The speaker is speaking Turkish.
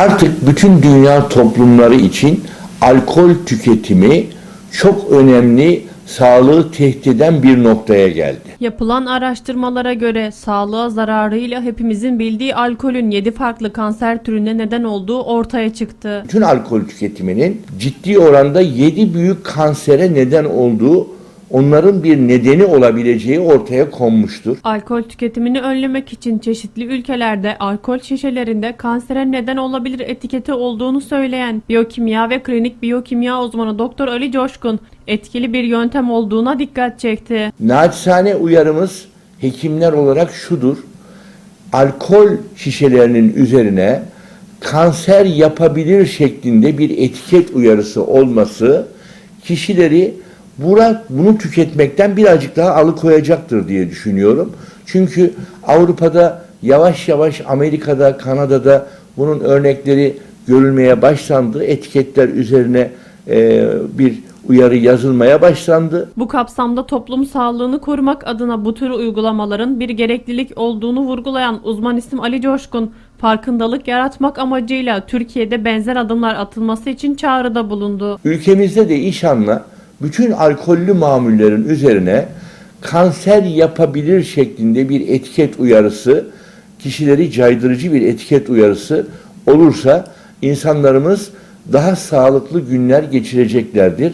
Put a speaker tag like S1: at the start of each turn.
S1: Artık bütün dünya toplumları için alkol tüketimi çok önemli, sağlığı tehdit eden bir noktaya geldi.
S2: Yapılan araştırmalara göre sağlığa zararıyla hepimizin bildiği alkolün 7 farklı kanser türüne neden olduğu ortaya çıktı.
S1: Bütün alkol tüketiminin ciddi oranda 7 büyük kansere neden olduğu, onların bir nedeni olabileceği ortaya konmuştur.
S2: Alkol tüketimini önlemek için çeşitli ülkelerde alkol şişelerinde kansere neden olabilir etiketi olduğunu söyleyen biyokimya ve klinik biyokimya uzmanı Doktor Ali Coşkun etkili bir yöntem olduğuna dikkat çekti.
S1: Naçizane uyarımız hekimler olarak şudur. Alkol şişelerinin üzerine kanser yapabilir şeklinde bir etiket uyarısı olması kişileri bura, bunu tüketmekten birazcık daha alıkoyacaktır diye düşünüyorum. Çünkü Avrupa'da yavaş yavaş Amerika'da, Kanada'da bunun örnekleri görülmeye başlandı. Etiketler üzerine e, bir uyarı yazılmaya başlandı.
S2: Bu kapsamda toplum sağlığını korumak adına bu tür uygulamaların bir gereklilik olduğunu vurgulayan uzman isim Ali Coşkun, farkındalık yaratmak amacıyla Türkiye'de benzer adımlar atılması için çağrıda bulundu.
S1: Ülkemizde de inşallah bütün alkollü mamullerin üzerine kanser yapabilir şeklinde bir etiket uyarısı, kişileri caydırıcı bir etiket uyarısı olursa insanlarımız daha sağlıklı günler geçireceklerdir.